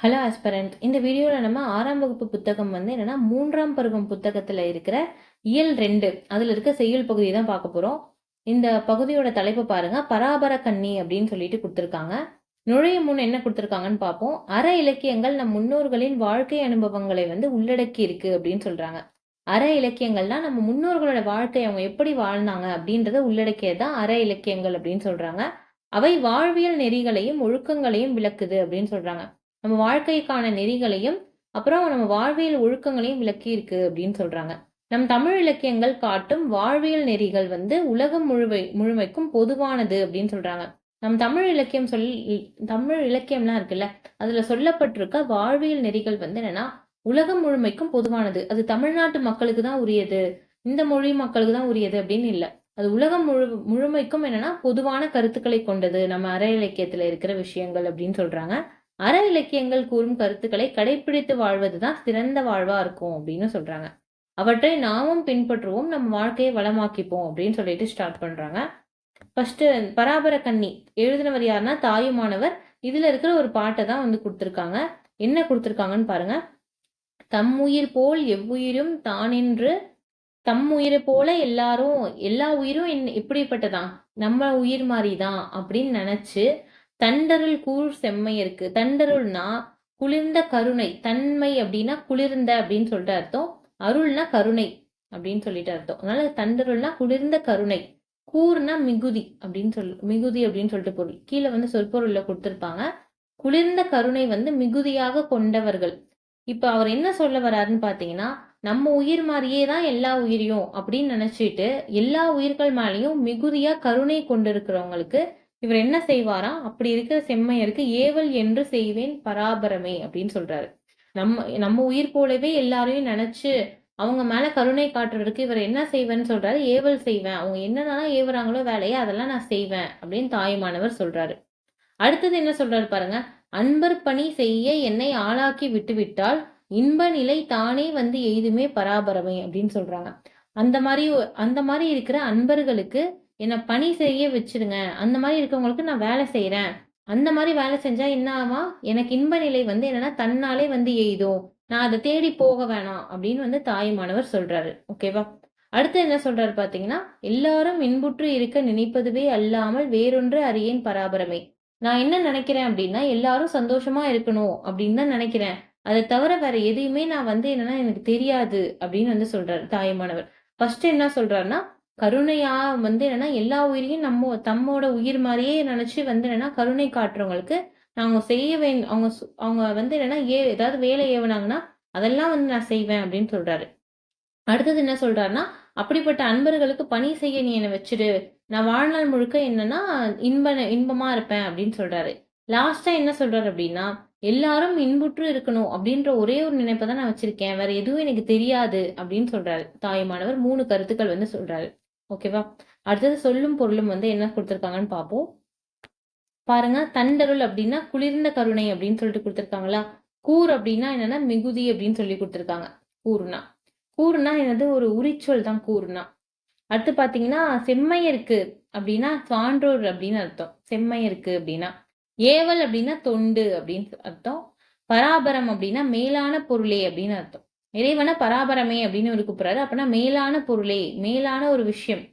Hello aspirant இந்த வீடியோவில் நம்ம ஆறாம் வகுப்பு புத்தகம் வந்து என்னன்னா மூன்றாம் பருவம் புத்தகத்தில் இருக்கிற இயல் ரெண்டு. அதில் இருக்க செய்யுள் பகுதியை தான் பார்க்க போகிறோம் இந்த பகுதியோட தலைப்பு பாருங்கள் பராபர கன்னி அப்படின்னு சொல்லிட்டு கொடுத்துருக்காங்க. நுழைய முன் என்ன கொடுத்துருக்காங்கன்னு பார்ப்போம். அற இலக்கியங்கள் நம் முன்னோர்களின் வாழ்க்கை அனுபவங்களை வந்து உள்ளடக்கி இருக்கு அப்படின்னு சொல்கிறாங்க அற இலக்கியங்கள்னா நம்ம முன்னோர்களோட வாழ்க்கை அவங்க எப்படி வாழ்ந்தாங்க அப்படின்றத உள்ளடக்கியது தான் அற இலக்கியங்கள் அப்படின்னு சொல்கிறாங்க அவை வாழ்வியல் நெறிகளையும் ஒழுக்கங்களையும் விளக்குது அப்படின்னு சொல்கிறாங்க நம்ம வாழ்க்கைக்கான நெறிகளையும் அப்புறம் நம்ம வாழ்வியல் ஒழுக்கங்களையும் விளக்கி இருக்கு அப்படின்னு சொல்றாங்க. நம் தமிழ் இலக்கியங்கள் காட்டும் வாழ்வியல் நெறிகள் வந்து உலகம் முழுவை முழுமைக்கும் பொதுவானது அப்படின்னு சொல்றாங்க. நம் தமிழ் இலக்கியம் சொல் தமிழ் இலக்கியம்லாம் இருக்குல்ல அதுல சொல்லப்பட்டிருக்க வாழ்வியல் நெறிகள் வந்து என்னன்னா உலகம் முழுமைக்கும் பொதுவானது. அது தமிழ்நாட்டு மக்களுக்கு தான் உரியது இந்த மொழி மக்களுக்கு தான் உரியது அப்படின்னு இல்லை. அது உலகம் முழு முழுமைக்கும் என்னன்னா பொதுவான கருத்துக்களை கொண்டது நம்ம அற இலக்கியத்துல இருக்கிற விஷயங்கள் அப்படின்னு சொல்றாங்க. அற இலக்கியங்கள் கூறும் கருத்துக்களை கடைபிடித்து வாழ்வதுதான் சிறந்த வாழ்வா இருக்கும் அப்படின்னு சொல்றாங்க. அவற்றை நாமும் பின்பற்றுவோம் நம்ம வாழ்க்கையை வளமாக்கிப்போம் அப்படின்னு சொல்லிட்டு ஸ்டார்ட் பண்றாங்க. ஃபர்ஸ்ட் பராபர கன்னி எழுதினவர் யாருன்னா தாயுமானவர். இதுல இருக்கிற ஒரு பாட்டை தான் வந்து கொடுத்துருக்காங்க. என்ன கொடுத்துருக்காங்கன்னு பாருங்க. தம் உயிர் போல் எவ்வுயிரும் தானென்று தம் உயிரை போல எல்லாரும் எல்லா உயிரும் என் எப்படிப்பட்டதான் நம்ம உயிர் மாதிரி தான் அப்படின்னு நினைச்சு தண்டருள் கூர் செம்மையருக்கு தண்டருள்னா குளிர்ந்த கருணை. தன்மை அப்படின்னா குளிர்ந்த அப்படின்னு சொல்லிட்டு அர்த்தம். அருள்னா கருணை அப்படின்னு சொல்லிட்டு அர்த்தம். அதனால தண்டருள்னா குளிர்ந்த கருணை. கூர்னா மிகுதி அப்படின்னு சொல் மிகுதி அப்படின்னு சொல்லிட்டு பொருள். கீழே வந்து சொற்பொருள்ல கொடுத்துருப்பாங்க. குளிர்ந்த கருணை வந்து மிகுதியாக கொண்டவர்கள். இப்ப அவர் என்ன சொல்ல வர்றாருன்னு பாத்தீங்கன்னா நம்ம உயிர் மாதிரியே தான் எல்லா உயிரியும் அப்படின்னு நினைச்சிட்டு எல்லா உயிர்கள் மேலேயும் மிகுதியா கருணை கொண்டிருக்கிறவங்களுக்கு இவர் என்ன செய்வாராம் அப்படி இருக்கிற செம்மையருக்கு ஏவல் என்று செய்வேன் பராபரமே அப்படின்னு சொல்றாரு. நம்ம நம்ம உயிர் போலவே எல்லாரையும் நினைச்சு அவங்க மேல கருணை காட்டுறதுக்கு இவர் என்ன செய்வேன்னு சொல்றாரு? ஏவல் செய்வேன். அவங்க என்னென்னலாம் ஏவுறாங்களோ வேலையை அதெல்லாம் நான் செய்வேன் அப்படின்னு தாயுமானவர் சொல்றாரு. அடுத்தது என்ன சொல்றாரு பாருங்க. அன்பர் பணி செய்ய என்னை ஆளாக்கி விட்டுவிட்டால் இன்ப நிலை தானே வந்து எய்துமே பராபரமே அப்படின்னு சொல்றாங்க. அந்த மாதிரி அந்த மாதிரி இருக்கிற அன்பர்களுக்கு என்னை பணி செய்ய வச்சிருங்க. அந்த மாதிரி இருக்கவங்களுக்கு நான் வேலை செய்கிறேன் அந்த மாதிரி வேலை செஞ்சால் என்ன ஆமா எனக்கு இன்ப நிலை வந்து என்னன்னா தன்னாலே வந்து எய்தும். நான் அதை தேடி போக வேணாம் அப்படின்னு வந்து தாயுமானவர் சொல்கிறாரு ஓகேவா அடுத்து என்ன சொல்றாரு பாத்தீங்கன்னா எல்லாரும் இன்புற்று இருக்க நினைப்பதுவே அல்லாமல் வேறொன்று அறியேன் பராபரமே. நான் என்ன நினைக்கிறேன் அப்படின்னா எல்லாரும் சந்தோஷமா இருக்கணும் அப்படின்னு தான் நினைக்கிறேன். அதை தவிர வேற எதையுமே நான் வந்து என்னன்னா எனக்கு தெரியாது அப்படின்னு வந்து சொல்றாரு தாயுமானவர் ஃபர்ஸ்ட் என்ன சொல்றாருன்னா கருணையா வந்து என்னன்னா எல்லா உயிரையும் நம்ம தம்மோட உயிர் மாதிரியே நினைச்சு வந்து என்னன்னா கருணை காட்டுறவங்களுக்கு நாங்க செய்ய வே அவங்க அவங்க வந்து என்னன்னா ஏ ஏதாவது வேலை ஏவனாங்கன்னா அதெல்லாம் வந்து நான் செய்வேன் அப்படின்னு சொல்றாரு. அடுத்தது என்ன சொல்றாருன்னா அப்படிப்பட்ட அன்பர்களுக்கு பணி செய்ய நீ என்னை வச்சிரு நான் வாழ்நாள் முழுக்க என்னன்னா இன்ப இன்பமா இருப்பேன் அப்படின்னு சொல்றாரு. லாஸ்டா என்ன சொல்றாரு அப்படின்னா எல்லாரும் இன்புற்று இருக்கணும் அப்படின்ற ஒரே ஒரு நினைப்பை தான் நான் வச்சிருக்கேன். வேற எதுவும் எனக்கு தெரியாது அப்படின்னு சொல்றாரு. தாயுமானவர் மூணு கருத்துக்கள் வந்து சொல்றாரு. ஓகேவா அடுத்தது சொல்லும் பொருளும் வந்து என்ன கொடுத்துருக்காங்கன்னு பார்ப்போம். பாருங்க தண்டருள் அப்படின்னா குளிர்ந்த கருணை அப்படின்னு சொல்லிட்டு கொடுத்துருக்காங்களா கூர் அப்படின்னா என்னன்னா மிகுதி அப்படின்னு சொல்லி கொடுத்துருக்காங்க. கூறுனா கூறுனா என்னது? ஒரு உரிச்சொல் தான் கூறுனா அடுத்து பாத்தீங்கன்னா செம்மையருக்கு அப்படின்னா சான்றோர் அப்படின்னு அர்த்தம். செம்மையருக்கு அப்படின்னா. ஏவல் அப்படின்னா தொண்டு அப்படின்னு அர்த்தம். பராபரம் அப்படின்னா மேலான பொருளே அப்படின்னு அர்த்தம். இறைவனை பராபரமே அப்படின்னு ஒரு கூப்பிடுறாரு. அப்படின்னா மேலான பொருளே மேலான ஒரு விஷயம்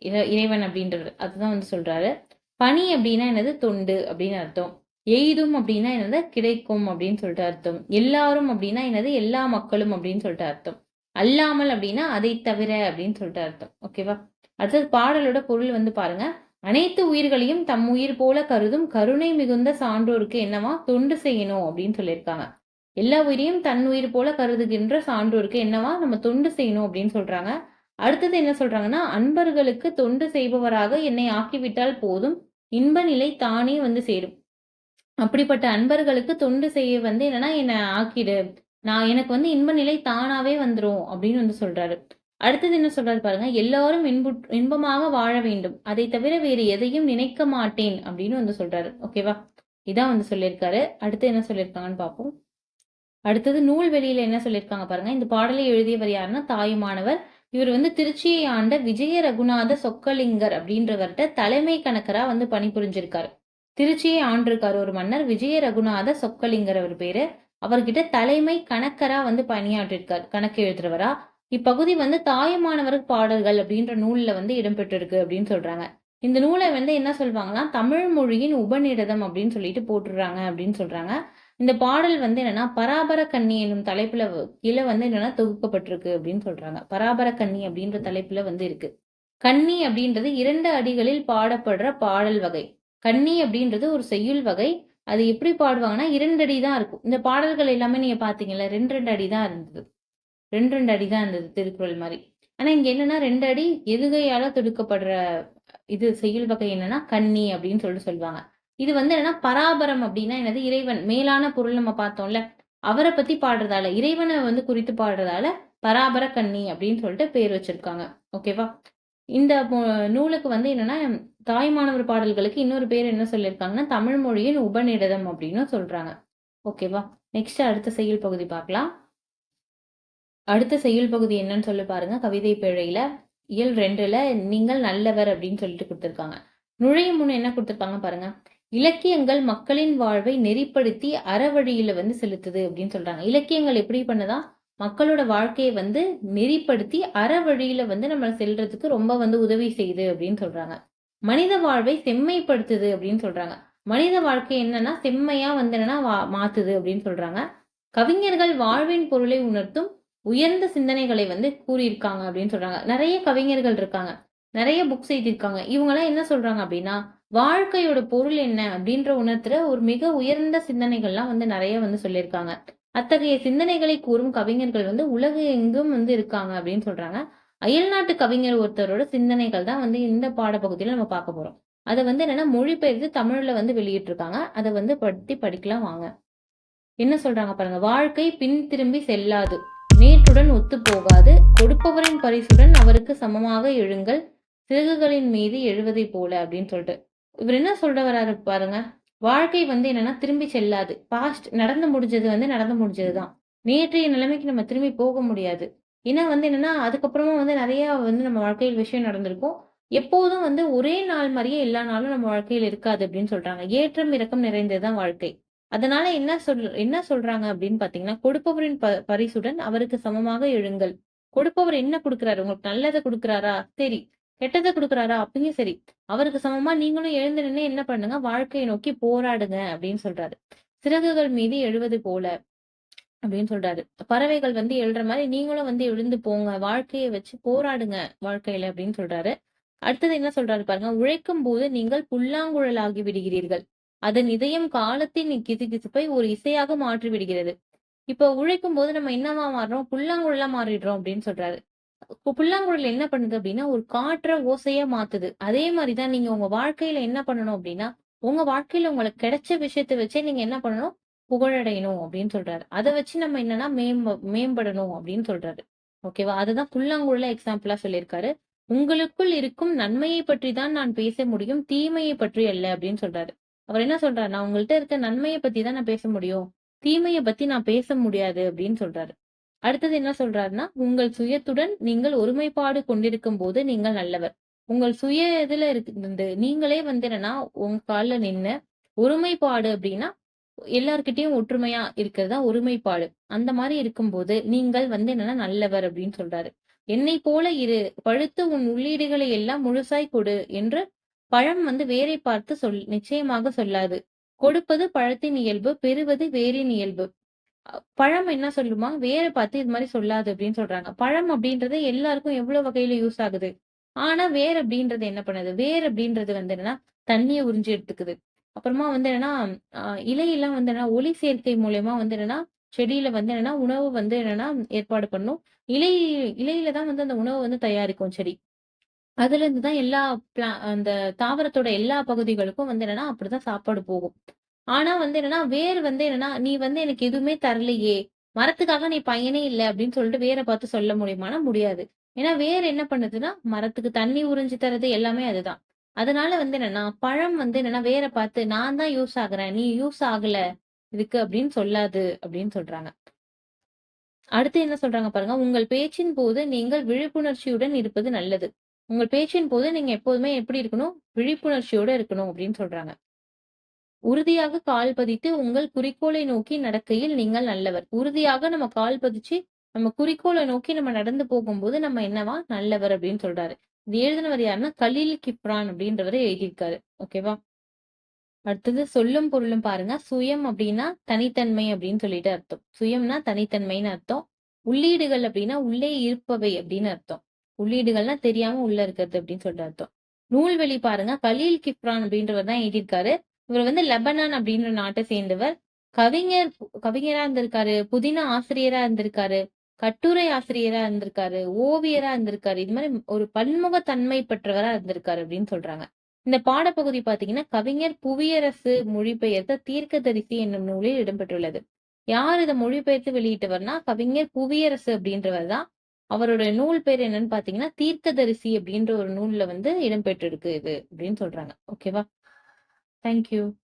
இறைவன் அப்படின்றது. அதுதான் வந்து சொல்றாரு. பணி அப்படின்னா என்னது? தொண்டு அப்படின்னு அர்த்தம். எய்தும் அப்படின்னா என்னது? கிடைக்கும் அப்படின்னு சொல்லிட்டு அர்த்தம். எல்லாரும் அப்படின்னா என்னது? எல்லா மக்களும் அப்படின்னு சொல்லிட்டு அர்த்தம். அல்லாமல் அப்படின்னா அதை தவிர அப்படின்னு சொல்லிட்டு அர்த்தம். ஓகேவா அடுத்தது பாடலோட பொருள் வந்து பாருங்க. அனைத்து உயிர்களையும் தம் உயிர் போல கருதும் கருணை மிகுந்த சான்றோருக்கு என்னவா? தொண்டு செய்யணும் அப்படின்னு சொல்லியிருக்காங்க. எல்லா உயிரையும் தன் உயிர் போல கருதுகின்ற சான்றோருக்கு என்னவா நம்ம தொண்டு செய்யணும் அப்படின்னு சொல்றாங்க. அடுத்தது என்ன சொல்றாங்கன்னா அன்பர்களுக்கு தொண்டு செய்பவராக என்னை ஆக்கிவிட்டால் போதும் இன்ப நிலை தானே வந்து சேரும். அப்படிப்பட்ட அன்பர்களுக்கு தொண்டு செய்ய வந்து என்னன்னா என்னை ஆக்கிடு. நான் எனக்கு வந்து இன்ப நிலை தானாவே வந்துடும் அப்படின்னு வந்து சொல்றாரு. அடுத்தது என்ன சொல்றாரு பாருங்க எல்லாரும் இன்பு இன்பமாக வாழ வேண்டும். அதை தவிர வேறு எதையும் நினைக்க மாட்டேன் அப்படின்னு வந்து சொல்றாரு. ஓகேவா? இதான் வந்து சொல்லியிருக்காரு. அடுத்து என்ன சொல்லியிருக்காங்கன்னு பார்ப்போம். அடுத்தது நூல் வெளியில என்ன சொல்லியிருக்காங்க பாருங்க. இந்த பாடலை எழுதியவர் யாருன்னா தாயுமானவர் இவர் வந்து திருச்சியை ஆண்ட விஜய ரகுநாத சொக்கலிங்கர் அப்படின்றவர்கிட்ட தலைமை கணக்கரா வந்து பணிபுரிஞ்சிருக்காரு திருச்சியை ஆண்டிருக்காரு ஒரு மன்னர் விஜய ரகுநாத சொக்கலிங்கர் அவர் பேரு. அவர்கிட்ட தலைமை கணக்கரா வந்து பணியாற்றிருக்கார் கணக்கு எழுதுறவரா. இப்பகுதி வந்து தாயமானவர் பாடல்கள் அப்படின்ற நூல்ல வந்து இடம்பெற்றிருக்கு அப்படின்னு சொல்றாங்க. இந்த நூலை வந்து என்ன சொல்லுவாங்கன்னா தமிழ் மொழியின் உபநிடதம் அப்படின்னு சொல்லிட்டு போட்டுடுறாங்க அப்படின்னு சொல்றாங்க. இந்த பாடல் வந்து என்னன்னா பராபர கண்ணி என்னும் தலைப்புல கீழே வந்து என்னன்னா தொகுக்கப்பட்டிருக்கு அப்படின்னு சொல்றாங்க. பராபர கண்ணி அப்படின்ற தலைப்புல வந்து இருக்கு. கண்ணி அப்படின்றது இரண்டு அடிகளில் பாடப்படுற பாடல் வகை. கண்ணி அப்படின்றது ஒரு செய்யுள் வகை. அது எப்படி பாடுவாங்கன்னா இரண்டு அடி தான் இருக்கும். இந்த பாடல்கள் எல்லாமே நீங்க பாத்தீங்கல்ல ரெண்டு ரெண்டு அடி தான் இருந்தது. ரெண்டு ரெண்டு அடி தான் இருந்தது திருக்குறள் மாதிரி. ஆனா இங்க என்னன்னா ரெண்டு அடி எதுகையால தொடுக்கப்படுற இது செய்யுள் வகை என்னன்னா கண்ணி அப்படின்னு சொல்லிட்டு சொல்லுவாங்க. இது வந்து என்னன்னா பராபரம் அப்படின்னா என்னது? இறைவன். மேலான பொருள் நம்ம பார்த்தோம்ல அவரை பத்தி பாடுறதால இறைவனை வந்து குறித்து பாடுறதால பராபர கண்ணி அப்படின்னு சொல்லிட்டு பேர் வச்சிருக்காங்க. ஓகேவா இந்த நூலுக்கு வந்து என்னன்னா தாய்மானவர் பாடல்களுக்கு இன்னொரு பேர் என்ன சொல்லியிருக்காங்கன்னா தமிழ் மொழியின் உபநிடதம் அப்படின்னு சொல்றாங்க. ஓகேவா நெக்ஸ்ட் அடுத்த செயல் பகுதி பார்க்கலாம். அடுத்த செயல் பகுதி என்னன்னு சொல்லி பாருங்க. கவிதை பிழையில இயல் ரெண்டுல நீங்கள் நல்லவர் அப்படின்னு சொல்லிட்டு கொடுத்துருக்காங்க. நுழையும் முன் என்ன கொடுத்துருப்பாங்க பாருங்க. இலக்கியங்கள் மக்களின் வாழ்வை நெறிப்படுத்தி அறவழியில வந்து செலுத்துது அப்படின்னு சொல்றாங்க. இலக்கியங்கள் எப்படி பண்ணுதா? மக்களோட வாழ்க்கையை வந்து நெறிப்படுத்தி அறவழியில வந்து நம்ம செல்றதுக்கு ரொம்ப வந்து உதவி செய்யுது அப்படின்னு சொல்றாங்க. மனித வாழ்வை செம்மைப்படுத்துது அப்படின்னு சொல்றாங்க. மனித வாழ்க்கை என்னன்னா செம்மையா வந்து என்னன்னா மாத்துது அப்படின்னு சொல்றாங்க. கவிஞர்கள் வாழ்வின் பொருளை உணர்த்தும் உயர்ந்த சிந்தனைகளை வந்து கூறியிருக்காங்க அப்படின்னு சொல்றாங்க. நிறைய கவிஞர்கள் இருக்காங்க. நிறைய புக்ஸ் எழுதியிருக்காங்க. இவங்கெல்லாம் என்ன சொல்றாங்க அப்படின்னா வாழ்க்கையோட பொருள் என்ன அப்படின்ற உணர்த்துற ஒரு மிக உயர்ந்த சிந்தனைகள்லாம் வந்து நிறைய வந்து சொல்லியிருக்காங்க. அத்தகைய சிந்தனைகளை கூறும் கவிஞர்கள் வந்து உலக எங்கும் வந்து இருக்காங்க அப்படின்னு சொல்றாங்க. அயல்நாட்டு கவிஞர் ஒருத்தரோட சிந்தனைகள் தான் வந்து இந்த பாடப்பகுதியில நம்ம பார்க்க போறோம். அதை வந்து என்னன்னா மொழிபெயர்த்து தமிழ்ல வந்து வெளியிட்டிருக்காங்க. அதை வந்து படுத்தி படிக்கலாம் வாங்க. என்ன சொல்றாங்க பாருங்க. வாழ்க்கை பின் திரும்பி செல்லாது. நேற்றுடன் ஒத்து போகாது. கொடுப்பவரின் பரிசுடன் அவருக்கு சமமாக எழுங்கள். சிறகுகளின் மீது எழுவதை போல அப்படின்னு சொல்லிட்டு. இவர் என்ன சொல்ற வராரு பாருங்க. வாழ்க்கை வந்து என்னன்னா திரும்பி செல்லாது. பாஸ்ட் நடந்து முடிஞ்சது வந்து நடந்து முடிஞ்சது தான் நேற்றைய நிலைமைக்கு நம்ம திரும்பி போக முடியாது. ஏன்னா வந்து என்னன்னா அதுக்கப்புறமா வந்து நிறைய வந்து நம்ம வாழ்க்கையில் விஷயம் நடந்திருக்கும். எப்போதும் வந்து ஒரே நாள் மாதிரியே எல்லா நாளும் நம்ம வாழ்க்கையில் இருக்காது அப்படின்னு சொல்றாங்க. ஏற்றம் இறக்கம் நிறைந்ததுதான் வாழ்க்கை. அதனால என்ன சொல் என்ன சொல்றாங்க அப்படின்னு பாத்தீங்கன்னா கொடுப்பவரின் ப பரிசுடன் அவருக்கு சமமாக எழுங்கள். கொடுப்பவர் என்ன கொடுக்குறாரு? உங்களுக்கு நல்லதை கொடுக்குறாரா? சரி. கெட்டதை கொடுக்குறாரா? அப்பயும் சரி. அவருக்கு சமமா நீங்களும் எழுந்து நின்று என்ன பண்ணுங்க? வாழ்க்கையை நோக்கி போராடுங்க அப்படின்னு சொல்றாரு. சிறகுகள் மீது எழுவது போல அப்படின்னு சொல்றாரு. பறவைகள் வந்து எழுற மாதிரி நீங்களும் வந்து எழுந்து போங்க. வாழ்க்கையை வச்சு போராடுங்க வாழ்க்கையில அப்படின்னு சொல்றாரு. அடுத்தது என்ன சொல்றாரு பாருங்க? உழைக்கும் போது நீங்கள் புல்லாங்குழலாகி விடுகிறீர்கள். அதன் இதயம் காலத்தின் கிசுகிசுப்பை ஒரு இசையாக மாற்றி விடுகிறது இப்ப உழைக்கும் போது நம்ம என்னவா மாறுறோம்? புல்லாங்குழலா மாறிடுறோம் அப்படின்னு சொல்றாரு. புல்லாங்குழல் என்ன பண்ணுது அப்படின்னா ஒரு காற்ற ஓசையா மாத்துது. அதே மாதிரிதான் நீங்க உங்க வாழ்க்கையில என்ன பண்ணணும் அப்படின்னா உங்க வாழ்க்கையில உங்களுக்கு கிடைச்ச விஷயத்த வச்சே நீங்க என்ன பண்ணணும்? புகழடையணும் அப்படின்னு சொல்றாரு. அதை வச்சு நம்ம என்னன்னா மேம்ப மேம்படணும் அப்படின்னு சொல்றாரு. ஓகேவா அதுதான் புல்லாங்குழல எக்ஸாம்பிளா சொல்லியிருக்காரு. உங்களுக்குள் இருக்கும் நன்மையை பற்றி தான் நான் பேச முடியும் தீமையை பற்றி அல்ல அப்படின்னு சொல்றாரு. அவர் என்ன சொல்றாரு? நான் உங்கள்கிட்ட இருக்க நன்மையை பத்தி தான் நான் பேச முடியும். தீமையை பத்தி நான் பேச முடியாது அப்படின்னு சொல்றாரு. அடுத்தது என்ன சொல்றாருன்னா உங்கள் சுயத்துடன் நீங்கள் ஒருமைப்பாடு கொண்டிருக்கும் போது நீங்கள் நல்லவர். உங்கள் சுய இதுல இருக்கு நீங்களே வந்து என்னன்னா உங்க காலில் நின்று ஒருமைப்பாடு அப்படின்னா எல்லார்கிட்டயும் ஒற்றுமையா இருக்கிறதா ஒருமைப்பாடு. அந்த மாதிரி இருக்கும்போது நீங்கள் வந்து என்னன்னா நல்லவர் அப்படின்னு சொல்றாரு. என்னை போல இரு பழுத்து உன் உள்ளீடுகளை எல்லாம் முழுசாய் கொடு என்று பழம் வந்து வேரை பார்த்து சொல் நிச்சயமாக சொல்லாது. கொடுப்பது பழத்தின் இயல்பு பெறுவது வேரின் இயல்பு. பழம் என்ன சொல்லுமா? வேற பார்த்து இது மாதிரி சொல்லாது அப்படின்னு சொல்றாங்க. பழம் அப்படின்றது எல்லாருக்கும் எவ்வளவு வகையில யூஸ் ஆகுது? ஆனா வேர் அப்படின்றது என்ன பண்ணுது? வேர் அப்படின்றது வந்து என்னன்னா தண்ணியை உறிஞ்சி எடுத்துக்குது. அப்புறமா வந்து என்னன்னா இலையெல்லாம் வந்து என்ன ஒளி சேர்க்கை மூலியமா வந்து என்னன்னா செடியில வந்து என்னன்னா உணவு வந்து என்னன்னா ஏற்பாடு பண்ணும். இலை இலையில தான் வந்து அந்த உணவு வந்து தயாரிக்கும் செடி. அதுல இருந்து தான் எல்லா பிளா அந்த தாவரத்தோட எல்லா பகுதிகளுக்கும் வந்து என்னன்னா அப்படிதான் சாப்பாடு போகும். ஆனா வந்து என்னன்னா வேர் வந்து என்னன்னா நீ வந்து எனக்கு எதுவுமே தரலையே மரத்துக்காக நீ பையனே இல்லை அப்படின்னு சொல்லிட்டு வேரை பார்த்து சொல்ல முடியுமானா முடியாது. ஏன்னா வேர் என்ன பண்ணுதுன்னா மரத்துக்கு தண்ணி உறிஞ்சி தரது எல்லாமே அதுதான். அதனால வந்து என்னன்னா பழம் வந்து என்னன்னா வேற பார்த்து நான் தான் யூஸ் ஆகுறேன் நீ யூஸ் ஆகல இதுக்கு அப்படின்னு சொல்லாது அப்படின்னு சொல்றாங்க. அடுத்து என்ன சொல்றாங்க பாருங்க உங்கள் பேச்சின் போது நீங்கள் விழிப்புணர்ச்சியுடன் இருப்பது நல்லது. உங்கள் பேச்சின் போது நீங்க எப்போதுமே எப்படி இருக்கணும்? விழிப்புணர்ச்சியோட இருக்கணும் அப்படின்னு சொல்றாங்க. உறுதியாக கால் பதித்து உங்கள் குறிக்கோளை நோக்கி நடக்கையில் நீங்கள் நல்லவர். உறுதியாக நம்ம கால் பதிச்சு, நம்ம குறிக்கோளை நோக்கி நம்ம நடந்து போகும்போது நம்ம என்னவா? நல்லவர் அப்படின்னு சொல்றாரு. இது எழுதினவர் யாருன்னா, கலீல் கிப்ரான் அப்படின்றவரு எழுதியிருக்காரு. ஓகேவா? அடுத்தது சொல்லும் பொருளும் பாருங்க. சுயம் அப்படின்னா தனித்தன்மை அப்படின்னு சொல்லிட்டு அர்த்தம். சுயம்னா தனித்தன்மைன்னு அர்த்தம். உள்ளீடுகள் அப்படின்னா உள்ளே இருப்பவை அப்படின்னு அர்த்தம். உள்ளீடுகள்னா தெரியாம உள்ள இருக்கிறது அப்படின்னு சொல்லிட்டு அர்த்தம். நூல்வெளி பாருங்க. கலீல் கிப்ரான் அப்படின்றவர் தான் எழுதியிருக்காரு. இவர் வந்து லெபனான் அப்படின்ற நாட்டை சேர்ந்தவர். கவிஞர் கவிஞரா இருந்திருக்காரு. புதின ஆசிரியரா இருந்திருக்காரு. கட்டுரை ஆசிரியரா இருந்திருக்காரு. ஓவியரா இருந்திருக்காரு. இது மாதிரி ஒரு பன்முகத்தன்மை பெற்றவரா இருந்திருக்காரு அப்படின்னு சொல்றாங்க. இந்த பாடப்பகுதி பாத்தீங்கன்னா கவிஞர் புவியரசு மொழிபெயர்த்த தீர்க்கதரிசி என்னும் நூலில் இடம்பெற்றுள்ளது. யார் இதை மொழிபெயர்த்து வெளியிட்டவர்னா, கவிஞர் புவியரசு அப்படின்றவர் தான். அவரோட நூல் பேர் என்னன்னு பாத்தீங்கன்னா தீர்க்கதரிசி அப்படின்ற ஒரு நூல்ல வந்து இடம்பெற்றிருக்கு இது அப்படின்னு சொல்றாங்க. ஓகேவா? Thank you.